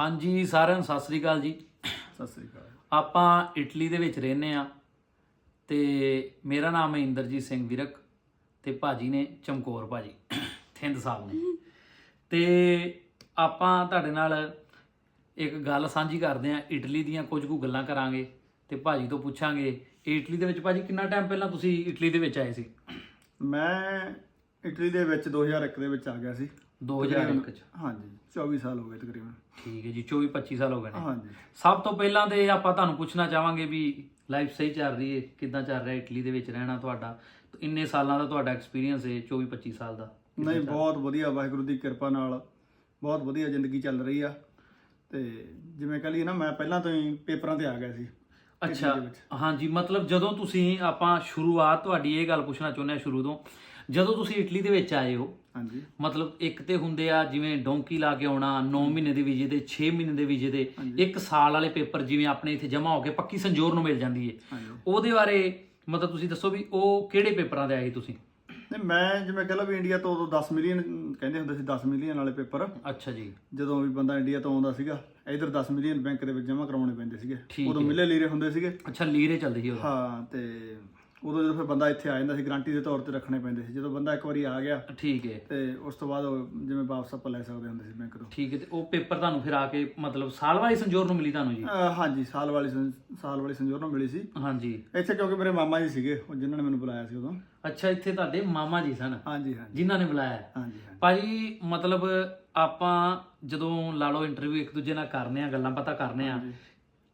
ਹਾਂਜੀ ਸਾਰਿਆਂ ਨੂੰ ਸਤਿ ਸ੍ਰੀ ਅਕਾਲ ਜੀ। ਸਤਿ ਸ੍ਰੀ ਅਕਾਲ। ਆਪਾਂ ਇਟਲੀ ਦੇ ਵਿੱਚ ਰਹਿੰਦੇ ਆ ਤੇ ਮੇਰਾ ਨਾਮ ਹੈ ਇੰਦਰਜੀਤ ਸਿੰਘ ਵਿਰਕ ਤੇ ਭਾਜੀ ਨੇ ਚਮਕੌਰ ਭਾਜੀ ਥਿੰਦ ਸਾਹਿਬ ਨੇ। ਤੇ ਆਪਾਂ ਤੁਹਾਡੇ ਨਾਲ ਇੱਕ ਗੱਲ ਸਾਂਝੀ ਕਰਦੇ ਆ ਇਟਲੀ ਦੀਆਂ ਕੁਝ ਕੁ ਗੱਲਾਂ ਕਰਾਂਗੇ ਤੇ ਭਾਜੀ ਤੋਂ ਪੁੱਛਾਂਗੇ ਇਟਲੀ ਦੇ ਵਿੱਚ ਭਾਜੀ ਕਿੰਨਾ ਟਾਈਮ ਪਹਿਲਾਂ ਤੁਸੀਂ ਇਟਲੀ ਦੇ ਵਿੱਚ ਆਏ ਸੀ? ਮੈਂ ਇਟਲੀ ਦੇ ਵਿੱਚ 2001 ਦੇ ਵਿੱਚ ਆ ਗਿਆ ਸੀ। 2001 ਚ। ਹਾਂਜੀ 24 ਸਾਲ ਹੋ ਗਏ ਤਕਰੀਬਨ। ਠੀਕ ਹੈ ਜੀ 24 25 ਸਾਲ ਹੋ ਗਏ ਨੇ। ਹਾਂਜੀ। ਸਭ ਤੋਂ ਪਹਿਲਾਂ ਤੇ ਆਪਾਂ ਤੁਹਾਨੂੰ ਪੁੱਛਣਾ ਚਾਹਾਂਗੇ ਵੀ ਲਾਈਫ ਸਹੀ ਚੱਲ ਰਹੀ ਹੈ ਕਿੱਦਾਂ ਚੱਲ ਰਿਹਾ ਇਟਲੀ ਦੇ ਵਿੱਚ ਰਹਿਣਾ ਤੁਹਾਡਾ ਇੰਨੇ ਸਾਲਾਂ ਦਾ ਤੁਹਾਡਾ ਐਕਸਪੀਰੀਅੰਸ ਹੈ 24 25 ਸਾਲ ਦਾ ਨਹੀਂ ਬਹੁਤ ਵਧੀਆ ਵਾਹਿਗੁਰੂ ਦੀ ਕਿਰਪਾ ਨਾਲ ਬਹੁਤ ਵਧੀਆ ਜ਼ਿੰਦਗੀ ਚੱਲ ਰਹੀ ਆ। ਤੇ ਜਿਵੇਂ ਕਹ ਲਈਏ ਨਾ ਮੈਂ ਪਹਿਲਾਂ ਤੋਂ ਹੀ ਪੇਪਰਾਂ ਤੇ ਆ ਗਿਆ ਸੀ ਅੱਛਾ। ਹਾਂਜੀ ਮਤਲਬ ਜਦੋਂ ਤੁਸੀਂ ਆਪਾਂ ਸ਼ੁਰੂਆਤ ਤੁਹਾਡੀ ਇਹ ਗੱਲ ਪੁੱਛਣਾ ਚਾਹੁੰਦੇ ਆ ਸ਼ੁਰੂ ਤੋਂ ਜਦੋਂ ਤੁਸੀਂ ਇਟਲੀ ਦੇ ਵਿੱਚ ਆਏ ਹੋ ਹਾਂਜੀ। ਮਤਲਬ ਇੱਕ ਤੇ ਹੁੰਦੇ ਆ ਜਿਵੇਂ ਡੋਂਕੀ ਲਾ ਕੇ ਆਉਣਾ 9 ਮਹੀਨੇ ਦੇ ਵੀਜ਼ੇ ਤੇ 6 ਮਹੀਨੇ ਦੇ ਵੀਜ਼ੇ ਤੇ ਇੱਕ ਸਾਲ ਵਾਲੇ ਪੇਪਰ ਜਿਵੇਂ ਆਪਣੇ ਇੱਥੇ ਜਮ੍ਹਾਂ ਹੋ ਕੇ ਪੱਕੀ ਸੰਜੋਰ ਨੂੰ ਮਿਲ ਜਾਂਦੀ ਹੈ ਉਹਦੇ ਬਾਰੇ ਮਤਲਬ ਤੁਸੀਂ ਦੱਸੋ ਵੀ ਉਹ ਕਿਹੜੇ ਪੇਪਰਾਂ ਦੇ ਆਏ ਤੁਸੀਂ? ਨਹੀਂ ਮੈਂ ਜਿਵੇਂ ਕਹ ਲਾ ਵੀ ਇੰਡੀਆ ਤੋਂ ਉਦੋਂ 10 ਮਿਲੀਅਨ ਕਹਿੰਦੇ ਹੁੰਦੇ ਸੀ 10 ਮਿਲੀਅਨ ਵਾਲੇ ਪੇਪਰ। ਅੱਛਾ ਜੀ। ਜਦੋਂ ਵੀ ਬੰਦਾ ਇੰਡੀਆ ਤੋਂ ਆਉਂਦਾ ਸੀਗਾ ਇਧਰ 10 ਮਿਲੀਅਨ ਬੈਂਕ ਦੇ ਵਿੱਚ ਜਮ੍ਹਾਂ ਕਰਾਉਣੇ ਪੈਂਦੇ ਸੀਗੇ। ਉਦੋਂ ਮਿਲੇ ਲੀਰੇ ਹੁੰਦੇ ਸੀਗੇ। ਅੱਛਾ ਲੀਰੇ ਚੱਲਦੀ ਸੀ ਉਦੋਂ। ਹਾਂ ਤੇ ਉਦੋਂ ਜਦੋਂ ਫਿਰ ਬੰਦਾ ਇੱਥੇ ਆ ਜਾਂਦਾ ਸੀ ਗਾਰੰਟੀ ਦੇ ਤੌਰ ਤੇ ਰੱਖਣੇ ਪੈਂਦੇ ਸੀ। ਜਦੋਂ ਬੰਦਾ ਇੱਕ ਵਾਰੀ ਆ ਗਿਆ ਠੀਕ ਹੈ ਤੇ ਉਸ ਤੋਂ ਬਾਅਦ ਉਹ ਜਿਵੇਂ ਵਾਪਸ ਆਪਾਂ ਲੈ ਸਕਦੇ ਹੁੰਦੇ ਸੀ ਬੈਂਕ ਤੋਂ। ਠੀਕ ਹੈ ਤੇ ਉਹ ਪੇਪਰ ਤੁਹਾਨੂੰ ਫਿਰ ਆ ਕੇ ਮਤਲਬ ਸਾਲ ਵਾਲੀ ਸੰਜੋਰ ਨੂੰ ਮਿਲੀ ਤੁਹਾਨੂੰ ਜੀ? ਅਹ ਹਾਂਜੀ ਸਾਲ ਵਾਲੀ ਸੰ- ਸਾਲ ਵਾਲੀ ਸੰਜੋਰ ਨੂੰ ਮਿਲੀ ਸੀ। ਹਾਂਜੀ। ਇੱਥੇ ਕਿਉਂਕਿ ਮੇਰੇ ਮਾਮਾ ਜੀ ਸੀਗੇ ਉਹ ਜਿਨ੍ਹਾਂ ਨੇ ਮੈਨੂੰ ਬੁਲਾਇਆ ਸੀ ਉਦੋਂ। ਅੱਛਾ ਇੱਥੇ ਤੁਹਾਡੇ ਮਾਮਾ ਜੀ ਸਨ? ਹਾਂਜੀ ਹਾਂਜੀ। ਜਿਨ੍ਹਾਂ ਨੇ ਬੁਲਾਇਆ? ਹਾਂਜੀ ਹਾਂਜੀ। ਭਾਜੀ ਮਤਲਬ ਆਪਾਂ ਜਦੋਂ ਲਾ ਲਓ ਇੰਟਰਵਿਊ ਇੱਕ ਦੂਜੇ ਨਾਲ ਕਰਨੇ ਆ ਗੱਲਾਂ ਪਤਾ ਕਰਨੇ ਆ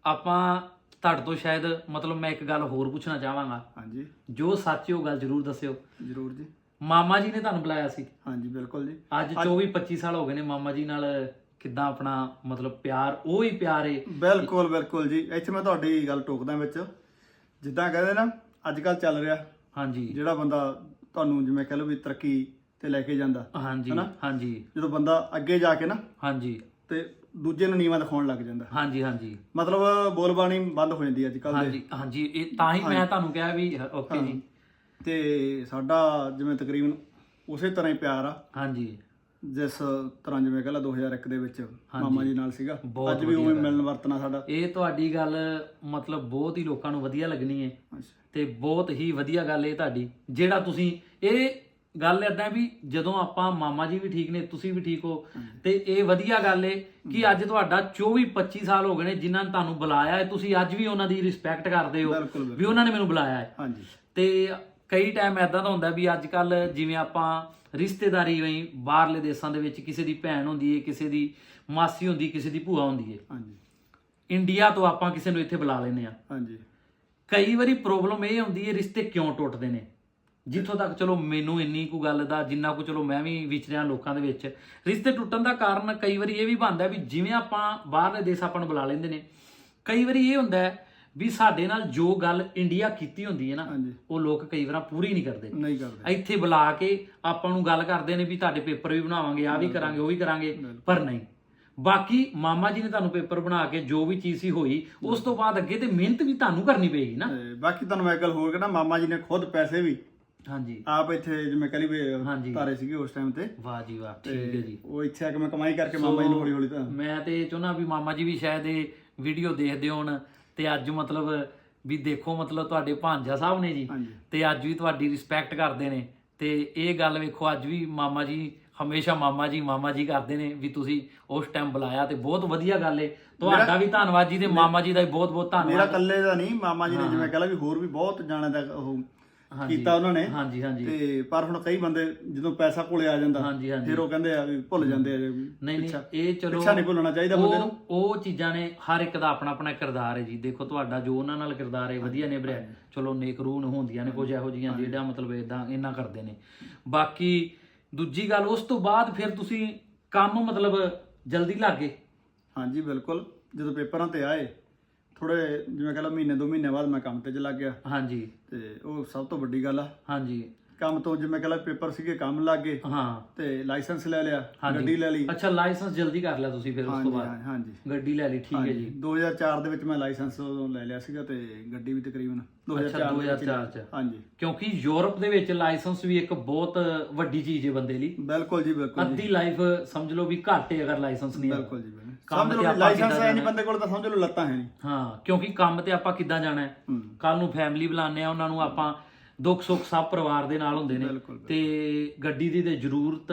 ਆਪਾਂ ਤੁਹਾਡੇ ਤੋਂ ਸ਼ਾਇਦ ਮਤਲਬ ਮੈਂ ਇੱਕ ਗੱਲ ਹੋਰ ਪੁੱਛਣਾ ਚਾਹਾਂਗਾ। ਹਾਂਜੀ। ਜੋ ਸੱਚ ਹੈ ਉਹ ਗੱਲ ਜ਼ਰੂਰ ਦੱਸਿਓ। ਜ਼ਰੂਰ ਜੀ। ਮਾਮਾ ਜੀ ਨੇ ਤੁਹਾਨੂੰ ਬੁਲਾਇਆ ਸੀ? ਹਾਂਜੀ ਬਿਲਕੁਲ ਜੀ। ਅੱਜ 24 25 ਸਾਲ ਹੋ ਗਏ ਨੇ ਮਾਮਾ ਜੀ ਨਾਲ ਕਿੱਦਾਂ ਆਪਣਾ ਮਤਲਬ ਪਿਆਰ ਉਹ ਹੀ ਪਿਆਰ ਏ। ਬਿਲਕੁਲ ਬਿਲਕੁਲ ਜੀ। ਇੱਥੇ ਮੈਂ ਤੁਹਾਡੀ ਗੱਲ ਟੋਕਦਾ ਵਿੱਚ। ਜਿੱਦਾਂ ਕਹਿੰਦੇ ਨਾ ਅੱਜ ਕੱਲ ਚੱਲ ਰਿਹਾ। ਹਾਂਜੀ। ਜਿਹੜਾ ਬੰਦਾ ਤੁਹਾਨੂੰ ਜਿਵੇਂ ਕਹ ਲਓ ਵੀ ਤਰੱਕੀ ਤੇ ਲੈ ਕੇ ਜਾਂਦਾ। ਹਾਂਜੀ? ਹਾਂਜੀ। ਜਦੋਂ ਬੰਦਾ ਅੱਗੇ ਜਾ ਕੇ ਨਾ ਹਾਂਜੀ। ਤੇ ਦੂਜੇ ਨੂੰ ਨੀਵਾਂ ਦਿਖਾਉਣ ਲੱਗ ਜਾਂਦਾ। ਹਾਂਜੀ ਹਾਂਜੀ। ਮਤਲਬ ਬੋਲਬਾਣੀ ਬੰਦ ਹੋ ਜਾਂਦੀ ਅੱਜ ਕੱਲ ਦੇ। ਹਾਂਜੀ ਹਾਂਜੀ ਇਹ ਤਾਂ ਹੀ ਮੈਂ ਤੁਹਾਨੂੰ ਕਿਹਾ ਵੀ ਓਕੇ ਜੀ। ਤੇ ਸਾਡਾ ਜਿਵੇਂ ਤਕਰੀਬਨ ਉਸੇ ਤਰ੍ਹਾਂ ਹੀ ਪਿਆਰ ਆ। ਹਾਂਜੀ। ਜਿਸ ਤਰ੍ਹਾਂ ਜਿਵੇਂ ਕਹਿੰਦਾ 2001 ਦੇ ਵਿੱਚ ਮਾਮਾ ਜੀ ਨਾਲ ਸੀਗਾ। ਬਹੁਤ ਅੱਜ ਵੀ ਉਵੇਂ ਮਿਲਣ ਵਰਤਣਾ ਸਾਡਾ। ਇਹ ਤੁਹਾਡੀ ਗੱਲ ਮਤਲਬ ਬਹੁਤ ਹੀ ਲੋਕਾਂ ਨੂੰ ਵਧੀਆ ਲੱਗਣੀ ਹੈ। ਤੇ ਬਹੁਤ ਹੀ ਵਧੀਆ ਗੱਲ ਇਹ ਤੁਹਾਡੀ। ਜਿਹੜਾ ਤੁਸੀਂ ਇਹ ਗੱਲ ਏਦਾਂ ਵੀ ਜਦੋਂ ਆਪਾਂ ਮਾਮਾ ਜੀ ਵੀ ਠੀਕ ਨੇ ਤੁਸੀਂ ਵੀ ਠੀਕ ਹੋ। ਤੇ ਇਹ ਵਧੀਆ ਗੱਲ ਏ ਕਿ ਅੱਜ ਤੁਹਾਡਾ 24 25 ਸਾਲ ਹੋ ਗਏ ਨੇ ਜਿਨ੍ਹਾਂ ਨੇ ਤੁਹਾਨੂੰ ਬੁਲਾਇਆ ਹੈ ਤੁਸੀਂ ਅੱਜ ਵੀ ਉਹਨਾਂ ਦੀ ਰਿਸਪੈਕਟ ਕਰਦੇ ਹੋ ਵੀ ਉਹਨਾਂ ਨੇ ਮੈਨੂੰ ਬੁਲਾਇਆ ਹੈ ਹਾਂਜੀ। ਤੇ ਕਈ ਟਾਈਮ ਐਦਾਂ ਦਾ ਹੁੰਦਾ ਵੀ ਅੱਜ ਕੱਲ ਜਿਵੇਂ ਆਪਾਂ ਰਿਸ਼ਤੇਦਾਰੀ ਵਈ ਬਾਹਰਲੇ ਦੇਸ਼ਾਂ ਦੇ ਵਿੱਚ ਕਿਸੇ ਦੀ ਭੈਣ ਹੁੰਦੀ ਏ ਕਿਸੇ ਦੀ ਮਾਸੀ ਹੁੰਦੀ ਕਿਸੇ ਦੀ ਭੂਆ ਹੁੰਦੀ ਏ। ਹਾਂਜੀ। ਇੰਡੀਆ ਤੋਂ ਆਪਾਂ ਕਿਸੇ ਨੂੰ ਇੱਥੇ ਬੁਲਾ ਲੈਨੇ ਆ ਹਾਂਜੀ। ਕਈ ਵਾਰੀ ਪ੍ਰੋਬਲਮ ਇਹ ਹੁੰਦੀ ਏ ਰਿਸ਼ਤੇ ਕਿਉਂ ਟੁੱਟਦੇ ਨੇ? ਜਿੱਥੋਂ ਤੱਕ ਚਲੋ ਮੈਨੂੰ ਇੰਨੀ ਕੁ ਗੱਲ ਦਾ ਜਿੰਨਾ ਕੁ ਚਲੋ ਮੈਂ ਵੀ ਵਿਚਰਿਆ ਲੋਕਾਂ ਦੇ ਵਿੱਚ ਰਿਸ਼ਤੇ ਟੁੱਟਣ ਦਾ ਕਾਰਨ ਕਈ ਵਾਰੀ ਇਹ ਵੀ ਬਣਦਾ ਵੀ ਜਿਵੇਂ ਆਪਾਂ ਬਾਹਰਲੇ ਦੇਸ਼ ਆਪਾਂ ਨੂੰ ਬੁਲਾ ਲੈਂਦੇ ਨੇ ਕਈ ਵਾਰੀ ਇਹ ਹੁੰਦਾ ਹੈ ਵੀ ਸਾਡੇ ਨਾਲ ਜੋ ਗੱਲ ਇੰਡੀਆ ਕੀਤੀ ਹੁੰਦੀ ਹੈ ਨਾ ਉਹ ਲੋਕ ਕਈ ਵਾਰਾਂ ਪੂਰੀ ਨਹੀਂ ਕਰਦੇ। ਨਹੀਂ ਕਰਦੇ। ਇੱਥੇ ਬੁਲਾ ਕੇ ਆਪਾਂ ਨੂੰ ਗੱਲ ਕਰਦੇ ਨੇ ਵੀ ਤੁਹਾਡੇ ਪੇਪਰ ਵੀ ਬਣਾਵਾਂਗੇ ਆ ਵੀ ਕਰਾਂਗੇ ਉਹ ਵੀ ਕਰਾਂਗੇ ਪਰ ਨਹੀਂ। ਬਾਕੀ ਮਾਮਾ ਜੀ ਨੇ ਤੁਹਾਨੂੰ ਪੇਪਰ ਬਣਾ ਕੇ ਜੋ ਵੀ ਚੀਜ਼ ਸੀ ਹੋਈ ਉਸ ਤੋਂ ਬਾਅਦ ਅੱਗੇ ਤੇ ਮਿਹਨਤ ਵੀ ਤੁਹਾਨੂੰ ਕਰਨੀ ਪਏਗੀ ਨਾ। ਬਾਕੀ ਤੁਹਾਨੂੰ ਮੈਂ ਗੱਲ ਹੋਰ ਕਹਿੰਦਾ ਮਾਮਾ ਜੀ ਨੇ ਖੁਦ ਪੈਸੇ ਵੀ ਹਾਂਜੀ। ਆਪ ਇੱਥੇ ਜਿਵੇਂ ਕਹ ਲਈ ਵੀ ਹਾਂਜੀ। ਤਾਰੇ ਸੀਗੇ ਉਸ ਟਾਈਮ ਤੇ। ਵਾਹ ਜੀ ਵਾਹ ਠੀਕ ਹੈ ਜੀ। ਉਹ ਇੱਥੇ ਆ ਕੇ ਮੈਂ ਕਮਾਈ ਕਰਕੇ ਮਾਮਾ ਜੀ ਨੂੰ ਹੌਲੀ ਹੌਲੀ ਤਾਂ ਮੈਂ ਤੇ ਚਾਹੁੰਦਾ ਵੀ ਮਾਮਾ ਜੀ ਵੀ ਸ਼ਾਇਦ ਇਹ ਵੀਡੀਓ ਦੇਖਦੇ ਹੋਣ ਤੇ ਅੱਜ ਮਤਲਬ ਵੀ ਦੇਖੋ ਮਤਲਬ ਤੁਹਾਡੇ ਭਾਂਜਾ ਸਾਹਿਬ ਨੇ ਜੀ। ਹਾਂਜੀ। ਤੇ ਅੱਜ ਵੀ ਤੁਹਾਡੀ ਰਿਸਪੈਕਟ ਕਰਦੇ ਨੇ। ਤੇ ਇਹ ਗੱਲ ਵੇਖੋ ਅੱਜ ਵੀ ਮਾਮਾ ਜੀ ਹਮੇਸ਼ਾ ਮਾਮਾ ਜੀ ਮਾਮਾ ਜੀ ਕਰਦੇ ਨੇ ਵੀ ਤੁਸੀਂ ਉਸ ਟਾਈਮ ਬੁਲਾਇਆ ਤੇ ਬਹੁਤ ਵਧੀਆ ਗੱਲ ਏ। ਤੁਹਾਡਾ ਵੀ ਧੰਨਵਾਦ ਜੀ ਤੇ ਮਾਮਾ ਜੀ ਦਾ ਵੀ ਬਹੁਤ ਬਹੁਤ ਮੇਰਾ ਧੰਨਵਾਦ ਇਕੱਲੇ ਦਾ ਨਹੀਂ ਮਾਮਾ ਜੀ ਨੇ ਜਿਵੇਂ ਕਹ ਲਾ ਵੀ ਹੋਰ ਵੀ ਬਹੁਤ ਜਾਣਿਆਂ ਦਾ ਉਹ ਕੀਤਾ ਉਹਨਾਂ ਨੇ। ਹਾਂਜੀ ਹਾਂਜੀ। ਤੇ ਪਰ ਹੁਣ ਕਈ ਬੰਦੇ ਜਦੋਂ ਪੈਸਾ ਕੋਲੇ ਆ ਜਾਂਦਾ ਹਾਂਜੀ ਹਾਂਜੀ। ਫਿਰ ਉਹ ਕਹਿੰਦੇ ਆ ਵੀ ਭੁੱਲ ਜਾਂਦੇ ਆ ਜੀ ਨਹੀਂ ਨਹੀਂ ਇਹ ਚਲੋ ਪਿੱਛਾ ਨਹੀਂ ਭੁੱਲਣਾ ਚਾਹੀਦਾ ਬੰਦੇ ਨੂੰ। ਉਹ ਉਹ ਚੀਜ਼ਾਂ ਨੇ ਹਰ ਇੱਕ ਦਾ ਆਪਣਾ ਆਪਣਾ ਕਿਰਦਾਰ ਹੈ ਜੀ। ਦੇਖੋ ਤੁਹਾਡਾ ਜੋ ਉਹਨਾਂ ਨਾਲ ਕਿਰਦਾਰ ਹੈ ਵਧੀਆ ਨਿਭਰਿਆ। ਚਲੋ ਨੇਕ ਰੂਹ ਨੂੰ ਹੁੰਦੀਆਂ ਨੇ ਕੁਝ ਇਹੋ ਜੀਆਂ ਜਿਹੜਾ ਮਤਲਬ ਇਦਾਂ ਇਹਨਾਂ ਕਰਦੇ ਨੇ। ਬਾਕੀ ਦੂਜੀ ਗੱਲ ਉਸ ਤੋਂ ਬਾਅਦ ਫਿਰ ਤੁਸੀਂ ਕੰਮ ਮਤਲਬ ਜਲਦੀ ਲੱਗ ਹਾਂਜੀ ਬਿਲਕੁਲ। ਜਦੋਂ ਪੇਪਰਾਂ ਤੇ ਆਏ ਥੋੜੇ ਜਿਵੇਂ ਕਹ ਲਾ ਮਹੀਨੇ ਦੋ ਮਹੀਨੇ ਬਾਅਦ ਮੈਂ ਕੰਮ ਤੇ ਚ ਲੱਗ ਗਿਆ। ਹਾਂਜੀ। ਤੇ ਉਹ ਸਭ ਤੋਂ ਵੱਡੀ ਗੱਲ ਆ। ਹਾਂਜੀ। ਕੰਮ ਤੋਂ ਜਿਵੇਂ ਕਹ ਲਾ ਪੇਪਰ ਸੀਗੇ ਕੰਮ ਲੱਗ ਗਏ। ਹਾਂ। ਤੇ ਲਾਇਸੈਂਸ ਲੈ ਲਿਆ ਹਾਂਜੀ। ਗੱਡੀ ਲੈ ਲਈ। ਅੱਛਾ ਲਾਇਸੈਂਸ ਜਲਦੀ ਕਰ ਲਿਆ ਤੁਸੀਂ ਫਿਰ ਉਸ ਤੋਂ ਹਾਂਜੀ ਬਾਅਦ? ਹਾਂ- ਹਾਂਜੀ। ਗੱਡੀ ਲੈ ਲਈ ਠੀਕ ਹੈ ਜੀ। 2004 ਦੇ ਵਿੱਚ ਮੈਂ ਲਾਇਸੈਂਸ ਉਦੋਂ ਲੈ ਲਿਆ ਸੀਗਾ ਤੇ ਗੱਡੀ ਵੀ ਤਕਰੀਬਨ 2004 ਅੱਛਾ ਦੇ ਵਿੱਚ 2004 ਚ। ਹਾਂਜੀ। ਕਿਉਂਕਿ ਯੂਰਪ ਦੇ ਵਿੱਚ ਲਾਇਸੈਂਸ ਵੀ ਇੱਕ ਬਹੁਤ ਵੱਡੀ ਚੀਜ਼ ਹੈ ਬੰਦੇ ਲਈ। ਬਿਲਕੁਲ ਜੀ ਬਿਲਕੁਲ ਜੀ। ਅੱਧੀ ਲਾਈਫ ਸਮਝ ਲਓ ਵੀ ਘੱਟ ਹੈ ਅਗਰ ਲਾਇਸੈਂਸ ਨਹੀਂ ਹੈ। ਬਿਲਕੁਲ ਜੀ ਬਿਲਕੁਲ। ਸਮਝ ਲਓ ਲਾਇਸੈਂਸ ਹੈ ਨਹੀਂ ਬੰਦੇ ਕੋਲ ਤਾਂ ਸਮਝ ਲਓ ਲੱਤਾਂ ਹੈ ਨਹੀਂ। ਹਾਂ ਕਿਉਂਕਿ ਕੰਮ ਤੇ ਆਪਾਂ ਕਿੱਦਾਂ ਜਾਣਾ ਹੈ? ਕੱਲ ਨੂੰ ਫੈਮਿਲੀ ਬੁਲਾਉਂਦੇ ਆ ਉਹਨਾਂ ਨੂੰ ਆਪਾਂ ਦੁੱਖ ਸੁੱਖ ਸਭ ਪਰਿਵਾਰ ਦੇ ਨਾਲ ਹੁੰਦੇ ਨੇ। ਤੇ ਗੱਡੀ ਦੀ ਤੇ ਜ਼ਰੂਰਤ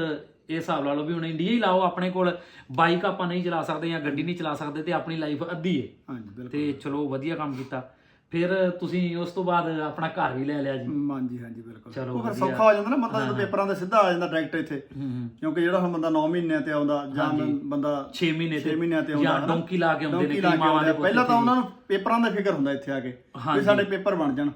ਇਹ ਹਿਸਾਬ ਲਾ ਲਓ ਵੀ ਹੁਣ ਇੰਡੀਆ ਹੀ ਲਾਓ ਆਪਣੇ ਕੋਲ ਬਾਈਕ ਆਪਾਂ ਨਹੀਂ ਚਲਾ ਸਕਦੇ ਜਾਂ ਗੱਡੀ ਨਹੀਂ ਚਲਾ ਸਕਦੇ ਤੇ ਆਪਣੀ ਲਾਈਫ ਅੱਧੀ ਬਿਲਕੁਲ। ਤੇ ਚਲੋ ਵਧੀਆ ਕੰਮ ਕੀਤਾ। ਫਿਰ ਤੁਸੀਂ ਉਸ ਤੋਂ ਬਾਅਦ ਆਪਣਾ ਘਰ ਵੀ ਲੈ ਲਿਆ ਜੀ ਹਾਂਜੀ ਹਾਂਜੀ ਬਿਲਕੁਲ ਚਲੋ ਉਹ ਫਿਰ ਵਧੀਆ। ਸੌਖਾ ਹੋ ਜਾਂਦਾ ਨਾ ਬੰਦਾ ਜਦੋਂ ਪੇਪਰਾਂ ਦੇ ਸਿੱਧਾ ਆ ਜਾਂਦਾ ਡਾਇਰੈਕਟ ਇੱਥੇ ਕਿਉਂਕਿ ਜਿਹੜਾ ਹੁਣ ਬੰਦਾ 9 ਮਹੀਨਿਆਂ ਤੇ ਆਉਂਦਾ ਜਾਂ ਬੰਦਾ 6 ਮਹੀਨੇ 6 ਮਹੀਨਿਆਂ ਤੇ ਆਉਂਦਾ ਜਾਂ ਹਨਾ। ਡੋਂਕੀ ਲਾ ਕੇ ਆਉਂਦੇ ਨੇ ਡੋਂਕੀ ਲਾ ਕਈ ਕੇ ਮਾਵਾਂ ਦੇ ਆਉਂਦੇ ਆ। ਪਹਿਲਾਂ ਤਾਂ ਉਹਨਾਂ ਨੂੰ ਪੇਪਰਾਂ ਦਾ ਫਿਕਰ ਹੁੰਦਾ ਇੱਥੇ ਆ ਕੇ ਵੀ। ਸਾਡੇ ਪੇਪਰ ਬਣ ਜਾਣ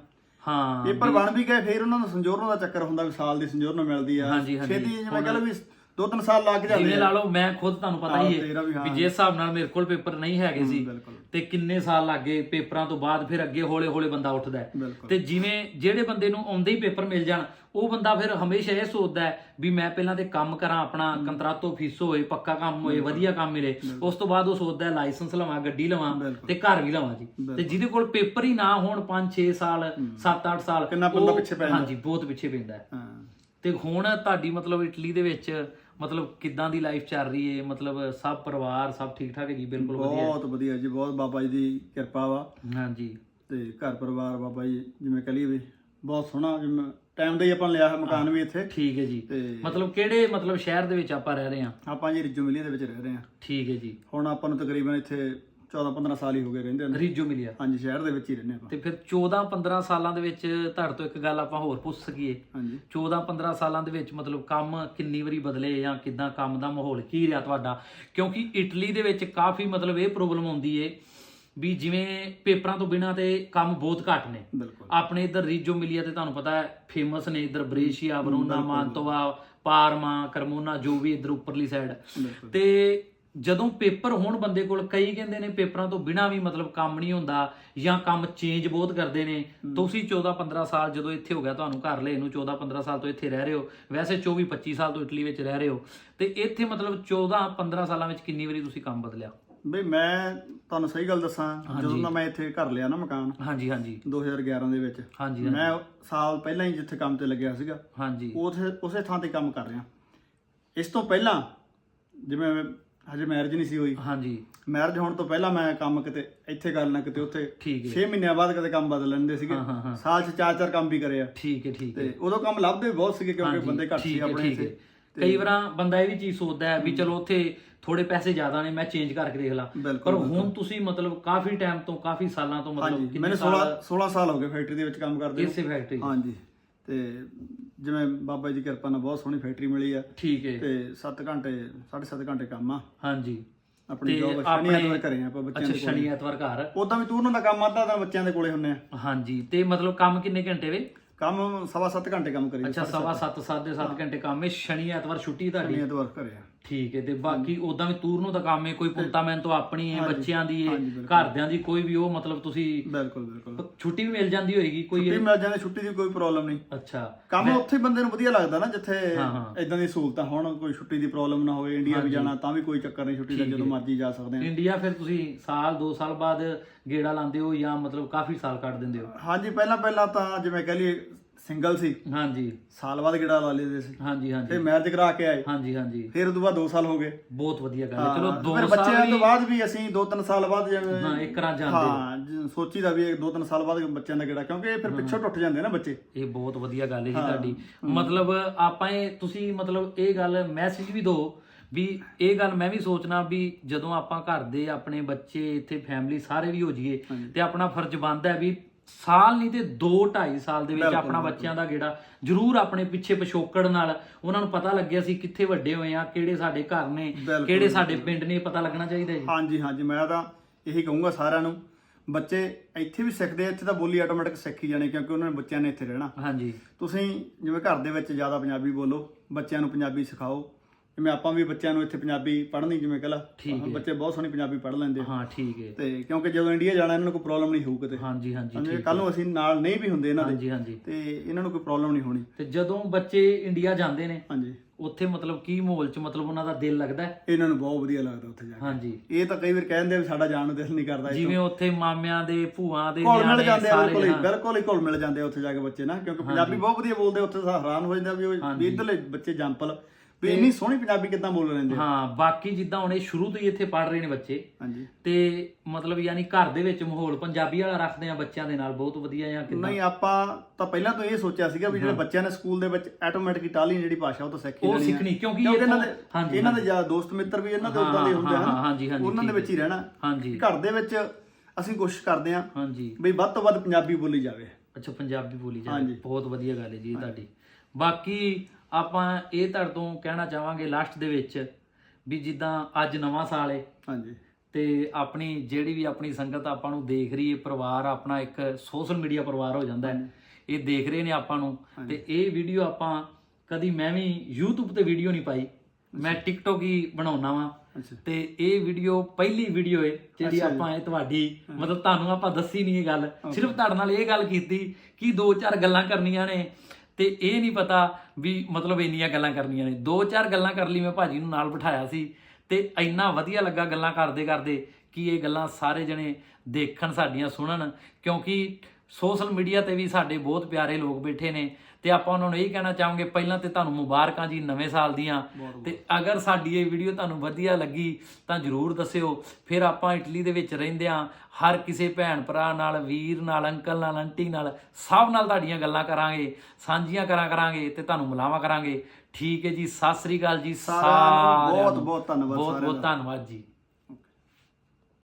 ਹਾਂ ਪੇਪਰ ਬਣ ਵੀ ਗਏ ਫਿਰ ਉਹਨਾਂ ਨੂੰ ਸੰਜੋਰਨ ਦਾ ਚੱਕਰ ਹੁੰਦਾ ਵੀ ਸਾਲ ਦੀ ਸੰਜੋਰਨ ਮਿਲਦੀ ਆ ਹਾਂਜੀ, ਹਾਂਜੀ। ਛੇਤੀ ਜਿਵੇਂ ਕਹ ਲਓ ਵੀ ਦੋ ਤਿੰਨ ਸਾਲ ਲੱਗ ਜਾਂਦੇ ਜਿਵੇਂ ਲਾ ਲਓ ਮੈਂ ਖੁਦ ਤੁਹਾਨੂੰ ਪਤਾ ਹੀ ਤੇਰਾ ਹੈ ਵੀ ਹਾਂ। ਵੀ ਜਿਸ ਹਿਸਾਬ ਨਾਲ ਮੇਰੇ ਕੋਲ ਪੇਪਰ ਨਹੀਂ ਹੈਗੇ ਸੀ ਬਿਲਕੁਲ ਤੇ ਕਿੰਨੇ ਸਾਲ ਲੱਗੇ ਪੇਪਰਾਂ ਤੋਂ ਬਾਅਦ ਫਿਰ ਅੱਗੇ ਹੌਲੇ ਹੌਲੇ ਬੰਦਾ ਉੱਠਦਾ ਹੈ। ਬਿਲਕੁਲ। ਤੇ ਜਿਵੇਂ ਜਿਹੜੇ ਬੰਦੇ ਨੂੰ ਆਉਂਦੇ ਹੀ ਪੇਪਰ ਮਿਲ ਜਾਣ ਉਹ ਬੰਦਾ ਫਿਰ ਹਮੇਸ਼ਾ ਇਹ ਸੋਚਦਾ ਹੈ ਵੀ ਮੈਂ ਪਹਿਲਾਂ ਤੇ ਕੰਮ ਕਰਾਂ ਆਪਣਾ ਕੰਤਰਾਤੋ ਫੀਸੋ ਹੋਏ ਪੱਕਾ ਕੰਮ ਹੋਏ ਵਧੀਆ ਕੰਮ ਮਿਲੇ ਉਸ ਤੋਂ ਬਾਅਦ ਉਹ ਸੋਚਦਾ ਹੈ ਲਾਇਸੈਂਸ ਲਵਾਂ ਗੱਡੀ ਲਵਾਂ ਬਿਲਕੁਲ। ਤੇ ਘਰ ਵੀ ਲਵਾਂ ਜੀ। ਤੇ ਜਿਹਦੇ ਕੋਲ ਪੇਪਰ ਹੀ ਨਾ ਹੋਣ 5 6 ਸਾਲ 7 8 ਸਾਲ ਕਿੰਨਾ ਬੰਦਾ ਉਹ- ਪਿੱਛੇ ਪੈ ਜਾਂਦਾ। ਹਾਂਜੀ ਬਹੁਤ ਪਿੱਛੇ ਪੈਂਦਾ ਹੈ। ਹਾਂ। ਤੇ ਹੁਣ ਤੁਹਾਡੀ ਮਤਲਬ ਇਟਲੀ ਦੇ ਵਿੱਚ ਮਤਲਬ ਕਿੱਦਾਂ ਦੀ ਲਾਈਫ ਚੱਲ ਰਹੀ ਹੈ ਮਤਲਬ ਸਭ ਪਰਿਵਾਰ ਸਭ ਠੀਕ ਠਾਕ ਹੈ ਜੀ? ਬਿਲਕੁਲ ਵਧੀਆ ਬਹੁਤ ਵਧੀਆ ਜੀ ਬਹੁਤ ਬਾਬਾ ਜੀ ਦੀ ਕਿਰਪਾ ਵਾ। ਹਾਂਜੀ। ਤੇ ਘਰ ਪਰਿਵਾਰ ਬਾਬਾ ਜੀ ਜਿਵੇਂ ਕਹ ਲਈਏ ਵੀ ਬਹੁਤ ਸੋਹਣਾ ਜਿਵੇਂ ਟਾਈਮ ਦਾ ਹੀ ਆਪਾਂ ਲਿਆ ਹੈ ਮਕਾਨ ਵੀ ਇੱਥੇ। ਠੀਕ ਹੈ ਜੀ। ਤੇ ਮਤਲਬ ਕਿਹੜੇ ਮਤਲਬ ਸ਼ਹਿਰ ਦੇ ਵਿੱਚ ਆਪਾਂ ਰਹਿ ਰਹੇ ਹਾਂ? ਆਪਾਂ ਜੀ ਰਿਜੂ ਮਿਲੀਆ ਦੇ ਵਿੱਚ ਰਹਿ ਰਹੇ ਹਾਂ। ਠੀਕ ਹੈ ਜੀ। ਹੁਣ ਆਪਾਂ ਨੂੰ ਤਕਰੀਬਨ ਇੱਥੇ 14 15 ਸਾਲ ਹੀ ਹੋ ਗਏ ਰਹਿੰਦੇ ਨੇ। ਰੀਜੋ ਮਿਲਿਆ। ਹਾਂਜੀ ਸ਼ਹਿਰ ਦੇ ਵਿੱਚ ਹੀ ਰਹਿੰਦੇ ਆਪਾਂ। ਤੇ ਫਿਰ 14 15 ਸਾਲਾਂ ਦੇ ਵਿੱਚ ਤੁਹਾਡੇ ਤੋਂ ਇੱਕ ਗੱਲ ਆਪਾਂ ਹੋਰ ਪੁੱਛ ਸਕੀਏ। ਹਾਂਜੀ। 14 15 ਸਾਲਾਂ ਦੇ ਵਿੱਚ ਮਤਲਬ ਕੰਮ ਕਿੰਨੀ ਵਾਰੀ ਬਦਲੇ ਜਾਂ ਕਿਦਾਂ ਕੰਮ ਦਾ ਮਾਹੌਲ ਕੀ ਰਿਹਾ ਤੁਹਾਡਾ? ਕਿਉਂਕਿ ਇਟਲੀ ਦੇ ਵਿੱਚ ਕਾਫੀ ਮਤਲਬ ਇਹ ਪ੍ਰੋਬਲਮ ਆਉਂਦੀ ਏ ਵੀ ਜਿਵੇਂ ਪੇਪਰਾਂ ਤੋਂ ਬਿਨਾ ਤੇ ਕੰਮ ਬਹੁਤ ਘੱਟ ਨੇ। ਬਿਲਕੁਲ। ਆਪਣੇ ਇਧਰ ਰੀਜੋ ਮਿਲਿਆ ਤੇ ਤੁਹਾਨੂੰ ਪਤਾ ਹੈ ਫੇਮਸ ਨੇ ਇਧਰ ਬ੍ਰੇਸ਼ੀਆ ਵਰੋਨਾ ਮਾਂਤੋਵਾ ਪਾਰਮਾ ਕਰਮੋਨਾ ਜੋ ਵੀ ਇਧਰ ਉੱਪਰਲੀ ਸਾਈਡ ਤੇ ਜਦੋਂ ਪੇਪਰ ਹੋਣ ਬੰਦੇ ਕੋਲ ਕਈ ਕਹਿੰਦੇ ਨੇ ਪੇਪਰਾਂ ਤੋਂ ਬਿਨਾ ਵੀ ਮਤਲਬ ਕੰਮ ਨਹੀਂ ਹੁੰਦਾ ਜਾਂ ਕੰਮ ਚੇਂਜ ਬਹੁਤ ਕਰਦੇ ਨੇ। ਤੁਸੀਂ 14 15 ਸਾਲ ਜਦੋਂ ਇੱਥੇ ਹੋ ਗਿਆ ਤੁਹਾਨੂੰ ਘਰ ਲੈ ਨੂੰ 14 15 ਸਾਲ ਤੋਂ ਇੱਥੇ ਰਹਿ ਰਹੇ ਹੋ। ਵੈਸੇ 24 25 ਸਾਲ ਤੋਂ ਇਟਲੀ ਵਿੱਚ ਰਹਿ ਰਹੇ ਹੋ। ਤੇ ਇੱਥੇ ਮਤਲਬ 14 15 ਸਾਲਾਂ ਵਿੱਚ ਕਿੰਨੀ ਵਾਰੀ ਤੁਸੀਂ ਕੰਮ ਬਦਲਿਆ? ਬਈ ਮੈਂ ਤੁਹਾਨੂੰ ਸਹੀ ਗੱਲ ਦੱਸਾਂ ਜਦੋਂ ਦਾ ਮੈਂ ਇੱਥੇ ਘਰ ਲਿਆ ਨਾ ਮਕਾਨ ਹਾਂਜੀ ਹਾਂਜੀ। 2011 ਦੇ ਵਿੱਚ। ਹਾਂਜੀ। ਮੈਂ ਸਾਲ ਪਹਿਲਾਂ ਹੀ ਜਿੱਥੇ ਕੰਮ ਤੇ ਲੱਗਿਆ ਸੀਗਾ ਹਾਂਜੀ। ਉਥੇ ਉਸੇ ਥਾਂ ਤੇ ਕੰਮ ਕਰ ਰਿਹਾ। ਇਸ ਤੋਂ ਪਹਿਲਾਂ ਜਿਵੇਂ ਹਜੇ ਮੈਰਿਜ ਨਹੀਂ ਸੀ ਹੋਈ। ਹਾਂਜੀ। ਮੈਰਿਜ ਹੋਣ ਤੋਂ ਪਹਿਲਾਂ ਮੈਂ ਕੰਮ ਕਿਤੇ ਇੱਥੇ ਕਰਨਾ ਕਿਤੇ ਉੱਥੇ ਠੀਕ ਹੈ। 6 ਮਹੀਨਿਆਂ ਬਾਅਦ ਕਦੇ ਕੰਮ ਬਦਲ ਲੈਂਦੇ ਸੀਗੇ। ਹਾਂ, ਹਾਂ, ਹਾਂ। ਸਾਲ 'ਚ ਚਾਰ ਚਾਰ ਕੰਮ ਵੀ ਕਰੇ ਆ। ਠੀਕ ਹੈ ਠੀਕ ਹੈ। ਤੇ ਉਦੋਂ ਕੰਮ ਲੱਭਦੇ ਵੀ ਬਹੁਤ ਸੀਗੇ ਕਿਉਂਕਿ ਹਾਂਜੀ, ਬੰਦੇ ਘੱਟ ਸੀ ਠੀਕ ਹੈ, ਆਪਣੇ ਠੀਕ ਹੈ। ਇੱਥੇ ਕਈ ਵਾਰਾਂ ਬੰਦਾ ਇਹ ਵੀ ਚੀਜ਼ ਸੋਚਦਾ ਹੈ ਵੀ ਚਲੋ ਉੱਥੇ ਥੋੜੇ ਪੈਸੇ ਜ਼ਿਆਦਾ ਨੇ ਮੈਂ ਚੇਂਜ ਕਰਕੇ ਦੇਖ ਲਾਂ। ਬਿਲਕੁਲ, ਪਰ ਹੁਣ ਤੁਸੀਂ ਮਤਲਬ ਕਾਫੀ ਟਾਈਮ ਤੋਂ ਕਾਫੀ ਸਾਲਾਂ ਤੋਂ ਮਤਲਬ ਹਾਂਜੀ ਕਿੰਨੇ ਮੈਨੂੰ ਸਾਲ 16 16 ਸਾਲ ਹੋ ਗਏ ਫੈਕਟਰੀ ਦੇ ਵਿੱਚ ਕੰਮ ਕਰਦੇ ਨੂੰ। ਇਸੇ ਫੈਕਟਰੀ ਹਾਂਜੀ ਤੇ ਜਿਵੇਂ ਬਾਬਾ ਜੀ ਦੀ ਕਿਰਪਾ ਨਾਲ ਬਹੁਤ ਸੋਹਣੀ ਫੈਕਟਰੀ ਮਿਲੀ ਆ। ਠੀਕ ਹੈ। ਤੇ 7 ਘੰਟੇ 7.5 ਘੰਟੇ ਕੰਮ ਆ। ਹਾਂਜੀ। ਆਪਣੀ ਤੇ ਜੋਬ ਸ਼ਨੀ ਐਤਵਾਰ ਘਰੇ ਆ ਆਪਾਂ ਬੱਚਿਆਂ ਅੱਛਾ ਦੇ ਸ਼ਨੀ ਐਤਵਾਰ ਘਰ। ਉਦਾਂ ਵੀ ਤੂਰਨ ਦਾ ਕੰਮ ਆਦਾ ਤਾਂ ਬੱਚਿਆਂ ਦੇ ਕੋਲੇ ਹੁੰਨੇ ਆ। ਹਾਂਜੀ ਤੇ ਮਤਲਬ ਕੰਮ ਕਿੰਨੇ ਘੰਟੇ ਵੇ? ਕੰਮ ਸਵਾ 7 ਘੰਟੇ ਕੰਮ ਕਰੀ ਅੱਛਾ ਸਵਾ 7 7 7 ਘੰਟੇ ਕੰਮ। ਹੈ ਸ਼ਨੀ ਐਤਵਾਰ ਛੁੱਟੀ ਤੁਹਾਡੀ? ਸ਼ਨੀ ਐਤਵਾਰ ਘਰੇ ਆ। ਠੀਕ ਹੈ ਤੇ ਬਾਕੀ ਉਦਾਂ ਵੀ ਤੂਰ ਨੂੰ ਤਾਂ ਕੰਮ ਹੈ ਕੋਈ ਪੁੰਤਾ ਮੈਂ ਤੋਂ ਆਪਣੀ ਹੈ ਬੱਚਿਆਂ ਦੀ ਹੈ। ਘਰਦਿਆਂ ਦੀ ਕੋਈ ਵੀ ਉਹ ਮਤਲਬ ਤੁਸੀਂ ਬਿਲਕੁਲ ਬਿਲਕੁਲ। ਛੁੱਟੀ ਵੀ ਮਿਲ ਜਾਂਦੀ ਹੋਏਗੀ ਕੋਈ ਛੁੱਟੀ ਮਿਲ ਜਾਂਦੀ ਛੁੱਟੀ ਦੀ ਕੋਈ ਪ੍ਰੋਬਲਮ ਨਹੀਂ। ਅੱਛਾ। ਕੰਮ ਉੱਥੇ ਬੰਦੇ ਨੂੰ ਵਧੀਆ ਲੱਗਦਾ ਨਾ ਜਿੱਥੇ। ਇਦਾਂ ਦੀ ਸਹੂਲਤਾਂ ਹੋਣ ਕੋਈ ਛੁੱਟੀ ਦੀ ਪ੍ਰੋਬਲਮ ਨਾ ਹੋਵੇ ਇੰਡੀਆ ਵੀ ਜਾਣਾ ਤਾਂ ਵੀ ਕੋਈ ਚੱਕਰ ਨਹੀਂ ਛੁੱਟੀ ਦਾ ਜਦੋਂ ਮਰਜ਼ੀ ਜਾ ਸਕਦੇ ਆ। ਇੰਡੀਆ ਫਿਰ ਤੁਸੀਂ ਸਾਲ 2 ਸਾਲ ਬਾਅਦ ਗੇੜਾ ਲਾਉਂਦੇ ਹੋ ਜਾਂ ਮਤਲਬ ਕਾਫੀ ਸਾਲ ਕੱਢ ਦਿੰਦੇ ਹੋ? ਹਾਂਜੀ ਪਹਿਲਾਂ ਪਹਿਲਾਂ ਤਾਂ ਜਿਵੇਂ ਕਹ ਲਈਏ ਸਿੰਗਲ ਸੀ। ਹਾਂਜੀ। ਸਾਲ ਬਾਅਦ ਕਿਹੜਾ ਲਾ ਲੈਂਦੇ ਸੀ ਹਾਂਜੀ ਹਾਂਜੀ। ਫਿਰ ਮੈਰਿਜ ਕਰਾ ਕੇ ਆਏ। ਹਾਂਜੀ ਹਾਂਜੀ। ਫਿਰ ਉਦੋਂ ਬਾਅਦ 2 ਸਾਲ ਹੋ ਗਏ। ਬਹੁਤ ਵਧੀਆ ਗੱਲ ਹੈ। ਚਲੋ ਹਾਂ, 2 ਫਿਰ ਸਾਲ ਬੱਚਿਆਂ ਤੋਂ ਬਾਅਦ ਵੀ ਅਸੀਂ 2-3 ਸਾਲ ਬਾਅਦ ਜਿਵੇਂ ਹਾਂ ਇੱਕ ਰਾਂ ਜਾਂਦੇ ਹਾਂ ਸੋਚੀਦਾ ਵੀ 2-3 ਸਾਲ ਬਾਅਦ ਬੱਚਿਆਂ ਦਾ ਕਿਹੜਾ ਕਿਉਂਕਿ ਇਹ ਫਿਰ ਪਿੱਛੋਂ ਟੁੱਟ ਜਾਂਦੇ ਨਾ ਬੱਚੇ। ਇਹ ਬਹੁਤ ਵਧੀਆ ਗੱਲ ਹੈ ਜੀ ਤੁਹਾਡੀ। ਮਤਲਬ ਆਪਾਂ ਇਹ ਤੁਸੀਂ ਮਤਲਬ ਇਹ ਗੱਲ ਮੈਸੇਜ ਵੀ ਦਿਓ ਵੀ ਇਹ ਗੱਲ ਮੈਂ ਵੀ ਸੋਚਣਾ ਵੀ ਜਦੋਂ ਆਪਾਂ ਘਰ ਦੇ ਆਪਣੇ ਬੱਚੇ ਇੱਥੇ ਫੈਮਿਲੀ ਸਾਰੇ ਵੀ ਹੋ ਜਾਈਏ ਤੇ ਆਪਣਾ ਫਰਜ਼ ਬਣਦਾ ਹੈ ਵੀ ਸਾਲ ਨਹੀਂ ਤੇ 2 2.5 ਸਾਲ ਦੇ ਵਿੱਚ ਆਪਣਾ ਬੱਚਿਆਂ ਦਾ ਗੇੜਾ ਜ਼ਰੂਰ ਆਪਣੇ ਪਿੱਛੇ ਪਿਛੋਕੜ ਨਾਲ ਉਹਨਾਂ ਨੂੰ ਪਤਾ ਲੱਗਿਆ ਸੀ ਕਿੱਥੇ ਵੱਡੇ ਹੋਏ ਆ ਕਿਹੜੇ ਸਾਡੇ ਘਰ ਨੇ ਕਿਹੜੇ ਸਾਡੇ ਪਿੰਡ ਨੇ ਪਤਾ ਲੱਗਣਾ ਚਾਹੀਦਾ ਜੀ। ਹਾਂਜੀ ਹਾਂਜੀ ਮੈਂ ਤਾਂ ਇਹੀ ਕਹੂੰਗਾ ਸਾਰਿਆਂ ਨੂੰ ਬੱਚੇ ਇੱਥੇ ਵੀ ਸਿੱਖਦੇ ਆ ਇੱਥੇ ਤਾਂ ਬੋਲੀ ਆਟੋਮੈਟਿਕ ਸਿੱਖ ਹੀ ਜਾਣੀ ਕਿਉਂਕਿ ਉਹਨਾਂ ਨੇ ਬੱਚਿਆਂ ਨੇ ਇੱਥੇ ਰਹਿਣਾ। ਹਾਂਜੀ। ਤੁਸੀਂ ਜਿਵੇਂ ਘਰ ਦੇ ਵਿੱਚ ਜ਼ਿਆਦਾ ਪੰਜਾਬੀ ਬੋਲੋ ਬੱਚਿਆਂ ਨੂੰ ਪੰਜਾਬੀ ਸਿਖਾਓ ਜਿਵੇਂ ਆਪਾਂ ਵੀ ਬੱਚਿਆਂ ਨੂੰ ਇੱਥੇ ਪੰਜਾਬੀ ਪੜ੍ਹਨੀ ਜਿਵੇਂ ਕਹਲਾ ਬੱਚੇ ਬਹੁਤ ਸੋਹਣੀ ਪੰਜਾਬੀ ਪੜ੍ਹ ਲੈਂਦੇ ਆ। ਹਾਂ ਠੀਕ ਹੈ। ਤੇ ਕਿਉਂਕਿ ਜਦੋਂ ਇੰਡੀਆ ਜਾਣਾ ਇਹਨਾਂ ਨੂੰ ਕੋਈ ਪ੍ਰੋਬਲਮ ਨਹੀਂ ਹੋਊ ਕਿਤੇ। ਹਾਂਜੀ ਹਾਂਜੀ ਕੱਲ ਨੂੰ ਅਸੀਂ ਨਾਲ ਨਹੀਂ ਵੀ ਹੁੰਦੇ ਇਹਨਾਂ ਦੇ। ਹਾਂਜੀ ਹਾਂਜੀ। ਤੇ ਇਹਨਾਂ ਨੂੰ ਕੋਈ ਪ੍ਰੋਬਲਮ ਨਹੀਂ ਹੋਣੀ। ਤੇ ਜਦੋਂ ਬੱਚੇ ਇੰਡੀਆ ਜਾਂਦੇ ਨੇ ਹਾਂਜੀ। ਉੱਥੇ ਮਤਲਬ ਕੀ ਮਾਹੌਲ ਚ ਮਤਲਬ ਉਹਨਾਂ ਦਾ ਦਿਲ ਲੱਗਦਾ? ਹੈ ਇਹਨਾਂ ਨੂੰ ਬਹੁਤ ਵਧੀਆ ਲੱਗਦਾ ਉੱਥੇ ਜਾ ਕੇ। ਹਾਂਜੀ। ਇਹ ਤਾਂ ਕਈ ਵਾਰ ਕਹਿੰਦੇ ਆ ਵੀ ਸਾਡਾ ਜਾਣ ਨੂੰ ਦਿਲ ਨਹੀਂ ਕਰਦਾ ਜਿਵੇਂ ਉੱਥੇ ਮਾਮਿਆਂ ਦੇ ਭੂਆਂ ਦੇ ਘੁਲ ਮਿਲ ਜਾਂਦੇ ਆ ਬਿਲਕੁਲ ਸਾਰੇ ਹੀ ਬਿਲਕੁਲ ਹੀ ਘੁਲ ਮਿਲ ਜਾਂਦੇ ਆ ਉੱਥੇ ਜਾ ਕੇ ਬੱਚੇ ਨਾ ਕਿਉਂਕਿ ਪੰਜਾਬੀ ਬਹੁਤ ਵਧੀਆ ਬੋਲਦੇ ਆ, ਉੱਥੇ ਤਾਂ ਹੈਰਾਨ ਹੋ ਜਾਂਦਾ ਵੀ ਉਹ ਵੀ ਇੱਧਰਲੇ ਬੱਚੇ ਜੰਪਲ ਵੀ ਇੰਨੀ ਸੋਹਣੀ ਪੰਜਾਬੀ ਕਿੱਦਾਂ ਬੋਲ ਲੈਂਦੇ ਆ। ਹਾਂ ਬਾਕੀ ਜਿੱਦਾਂ ਹੁਣ ਇਹ ਸ਼ੁਰੂ ਤੋਂ ਹੀ ਇੱਥੇ ਪੜ ਰਹੇ ਨੇ ਬੱਚੇ ਹਾਂਜੀ। ਤੇ ਮਤਲਬ ਯਾਨੀ ਘਰ ਦੇ ਵਿੱਚ ਮਾਹੌਲ ਪੰਜਾਬੀ ਵਾਲਾ ਰੱਖਦੇ ਆ ਬੱਚਿਆਂ ਦੇ ਨਾਲ ਬਹੁਤ ਵਧੀਆ ਜਾਂ ਕਿੱਦਾਂ? ਨਹੀਂ ਆਪਾਂ ਤਾਂ ਪਹਿਲਾਂ ਤੋਂ ਇਹ ਸੋਚਿਆ ਸੀਗਾ ਵੀ ਜਿਹੜੇ ਬੱਚਿਆਂ ਨੇ ਸਕੂਲ ਦੇ ਵਿੱਚ ਆਟੋਮੈਟਿਕ ਇਟਾਲੀਅਨ ਜਿਹੜੀ ਭਾਸ਼ਾ ਉਹ ਤਾਂ ਸਿੱਖ ਹੀ ਉਹ ਲੈਣੀ ਆ। ਸਿੱਖਣੀ ਕਿਉਂਕਿ ਕਿਉਂਕਿ ਇਹ ਇਹਨਾਂ ਦੇ ਹਾਂਜੀ, ਇਹਨਾਂ ਦੇ ਜ਼ਿਆਦਾ ਦੋਸਤ ਮਿੱਤਰ ਵੀ ਇਹਨਾਂ ਦੇ ਉਦਾਂ ਦੇ ਹੁੰਦੇ ਹਨ? ਉਹਨਾਂ ਦੇ ਵਿੱਚ ਹੀ ਰਹਿਣਾ। ਹਾਂਜੀ। ਘਰ ਦੇ ਵਿੱਚ ਅਸੀਂ ਕੋਸ਼ਿਸ਼ ਕਰਦੇ ਹਾਂ ਹਾਂਜੀ। ਵੀ ਵੱਧ ਤੋਂ ਵੱਧ ਪੰਜਾਬੀ ਬੋਲੀ ਜਾਵੇ। ਅੱਛਾ ਪੰਜਾਬੀ ਬੋਲੀ ਹਾਂਜੀ। ਬਹੁਤ ਵਧੀਆ ਗੱਲ ਹੈ ਜੀ ਤੁਹਾਡੀ। ਬਾਕੀ ਆਪਾਂ ਇਹ ਤੁਹਾਡੇ ਤੋਂ ਕਹਿਣਾ ਚਾਹਾਂਗੇ ਲਾਸਟ ਦੇ ਵਿੱਚ ਵੀ ਜਿੱਦਾਂ ਅੱਜ ਨਵਾਂ ਸਾਲ ਹੈ ਹਾਂਜੀ। ਤੇ ਆਪਣੀ ਜਿਹੜੀ ਵੀ ਆਪਣੀ ਸੰਗਤ ਆਪਾਂ ਨੂੰ ਦੇਖ ਰਹੀ ਹੈ ਪਰਿਵਾਰ ਆਪਣਾ ਇੱਕ ਸੋਸ਼ਲ ਮੀਡੀਆ ਪਰਿਵਾਰ ਹੋ ਜਾਂਦਾ ਹੈ ਇਹ ਦੇਖ ਰਹੇ ਨੇ ਆਪਾਂ ਨੂੰ। ਤੇ ਇਹ ਵੀਡੀਓ ਆਪਾਂ ਕਦੀ ਮੈਂ ਵੀ YouTube ਤੇ ਵੀਡੀਓ ਨਹੀਂ ਪਾਈ। ਮੈਂ TikTok ਹੀ ਬਣਾਉਣਾ ਵਾਂ। ਤੇ ਇਹ ਵੀਡੀਓ ਪਹਿਲੀ ਵੀਡੀਓ ਹੈ ਜਿਹੜੀ ਆਪਾਂ ਇਹ ਤੁਹਾਡੀ ਮਤਲਬ ਤੁਹਾਨੂੰ ਆਪਾਂ ਦੱਸੀ ਨਹੀਂ ਇਹ ਗੱਲ। ਸਿਰਫ ਤੁਹਾਡੇ ਨਾਲ ਇਹ ਗੱਲ ਕੀਤੀ ਕਿ ਦੋ ਚਾਰ ਗੱਲਾਂ ਕਰਨੀਆਂ ਨੇ। ਤੇ ਇਹ ਨਹੀਂ ਪਤਾ ਵੀ ਮਤਲਬ ਇੰਨੀਆਂ ਗੱਲਾਂ ਕਰਨੀਆਂ ਨੇ। ਦੋ ਚਾਰ ਗੱਲਾਂ ਕਰ ਲਈ ਮੈਂ ਭਾਜੀ ਨੂੰ ਨਾਲ ਬਿਠਾਇਆ ਸੀ ਤੇ ਇੰਨਾ ਵਧੀਆ ਲੱਗਾ ਗੱਲਾਂ ਕਰਦੇ ਕਰਦੇ ਕਿ ਇਹ ਗੱਲਾਂ ਸਾਰੇ ਜਣੇ ਦੇਖਣ, ਸਾਡੀਆਂ ਸੁਣਨ ਕਿਉਂਕਿ ਸੋਸ਼ਲ ਮੀਡੀਆ ਤੇ ਵੀ ਸਾਡੇ ਬਹੁਤ ਪਿਆਰੇ ਲੋਕ ਬੈਠੇ ਨੇ ਤੇ ਆਪਾਂ ਉਹਨਾਂ ਨੂੰ ਇਹ ਕਹਿਣਾ ਚਾਹਾਂਗੇ ਪਹਿਲਾਂ ਤੇ ਤੁਹਾਨੂੰ ਮੁਬਾਰਕਾਂ ਜੀ ਨਵੇਂ ਸਾਲ ਦੀਆਂ। ਤੇ ਅਗਰ ਸਾਡੀ ਇਹ ਵੀਡੀਓ ਤੁਹਾਨੂੰ ਵਧੀਆ ਲੱਗੀ ਤਾਂ ਜਰੂਰ ਦੱਸਿਓ। ਫਿਰ ਆਪਾਂ ਇਟਲੀ ਦੇ ਵਿੱਚ ਰਹਿੰਦੇ ਆ ਹਰ ਕਿਸੇ ਭੈਣ ਭਰਾ ਨਾਲ ਵੀਰ ਨਾਲ ਅੰਕਲ ਨਾਲ ਆਂਟੀ ਨਾਲ ਸਭ ਨਾਲ ਤੁਹਾਡੀਆਂ ਗੱਲਾਂ ਕਰਾਂਗੇ ਸਾਂਝੀਆਂ ਕਰਾਂ ਕਰਾਂਗੇ ਤੇ ਤੁਹਾਨੂੰ ਮਿਲਾਵਾਂ ਕਰਾਂਗੇ। ਠੀਕ ਹੈ ਜੀ ਸਤਿ ਸ੍ਰੀ ਅਕਾਲ ਜੀ ਸਾਰਿਆਂ ਨੂੰ ਬਹੁਤ-। ਬਹੁਤ ਧੰਨਵਾਦ ਬਹੁਤ ਬਹੁਤ ਧੰਨਵਾਦ ਜੀ।